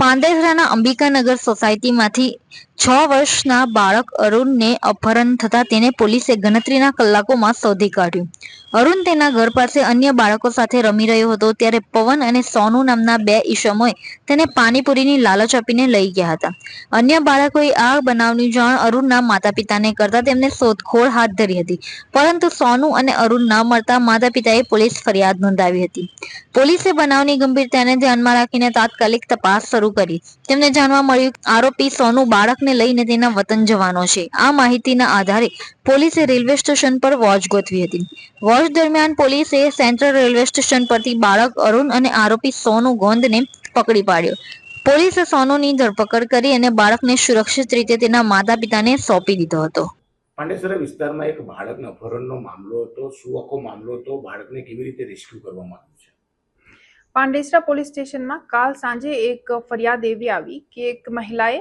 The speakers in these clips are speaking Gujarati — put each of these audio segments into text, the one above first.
પાંદેસરાના અંબિકાનગર સોસાયટીમાંથી છ વર્ષના બાળક અરુણને અપહરણ થતા તેને પોલીસે ગણતરીના કલાકોમાં શોધી કાઢ્યું. અરુણ તેના ઘર પાસે અન્ય બાળકો સાથે રમી રહ્યો હતો ત્યારે પવન અને સોનુ નામના બે ઈસમોએ તેને પાણીપુરીની લાલચ આપીને લઈ ગયા હતા. અન્ય બાળકોએ આ બનાવની જાણ અરુણના માતા પિતાને કરતા તેમને શોધખોળ હાથ ધરી હતી. પરંતુ સોનુ અને અરુણ ન મળતા માતા પિતાએ પોલીસ ફરિયાદ નોંધાવી હતી. પોલીસે બનાવની ગંભીરતાને ધ્યાનમાં રાખીને તાત્કાલિક તપાસ શરૂ કરી. તેમને જાણવા મળ્યું, આરોપી સોનુ બાળકને લઈને તેના વતન જવાનો છે. આ માહિતીના આધારે પોલીસે રેલવે સ્ટેશન પર વોચ ગોઠવી હતી. વોચ દરમિયાન પોલીસે સેન્ટ્રલ રેલવે સ્ટેશન પરથી બાળક અરુણ અને આરોપી સોનુ ગોંદને પકડી પાડ્યો. પોલીસે સોનુની ધરપકડ કરી અને બાળકને સુરક્ષિત રીતે તેના માતા પિતાને સોંપી દીધો હતો. પાંડેસરા વિસ્તારમાં એક બાળકનો અપહરણનો મામલો હતો શું આખો મામલો હતો બાળકને કેવી રીતે રેસ્ક્યુ કરવામાં આવ્યું છે? પાંડેસરા પોલીસ સ્ટેશનમાં કાલ સાંજે એક ફરિયાદ એવી આવી કે એક મહિલાએ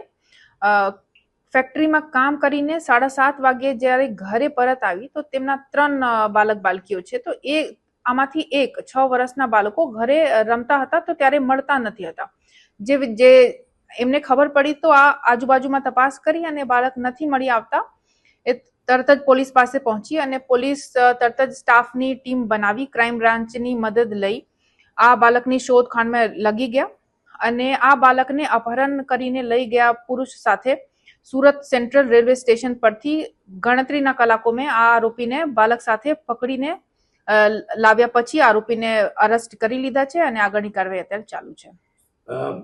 ફેક્ટરીમાં કામ કરીને સાડા સાત વાગ્યે જ્યારે ઘરે પરત આવી, તો તેમના ત્રણ બાલક બાલકીઓ છે. તો એ આમાંથી એક, છ વર્ષના બાળકો ઘરે રમતા હતા, તો ત્યારે મળતા નથી હતા. જે જે એમને ખબર પડી, તો આ આજુબાજુમાં તપાસ કરી અને બાળક નથી મળી આવતા. એ તરત જ પોલીસ પાસે પહોંચી અને પોલીસ તરત જ સ્ટાફની ટીમ બનાવી, ક્રાઇમ બ્રાન્ચની મદદ લઈ આ બાળકની શોધખાણમાં લગી ગયા. અને આ બાળકને અપહરણ કરીને લઈ ગયા પુરુષ સાથે. સુરત સેન્ટ્રલ રેલવે સ્ટેશન પરથી ગણતરીના કલાકોમાં આ આરોપીને બાળક સાથે પકડીને લાવ્યા પછી આરોપીને અરેસ્ટ કરી લીધા છે અને આગળની કાર્યવાહી અત્યારે ચાલુ છે.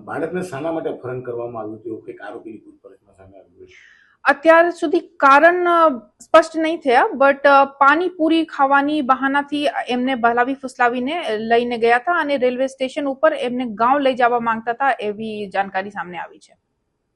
બાળકને શાના માટે અપહરણ કરવામાં આવ્યું હતું કંઈક આરોપીની પૂછપરછમાં સામે આવ્યું છે અત્યાર સુધી કારણ સ્પષ્ટ નહીં થયા, બટ પાણીપુરી ખાવાની બહાનાથી એમને બહલાવી ફુસલાવીને લઈને ગયા હતા અને રેલવે સ્ટેશન ઉપર એમને ગાંવ લઈ જવા માંગતા હતા એવી જાણકારી સામે આવી છે.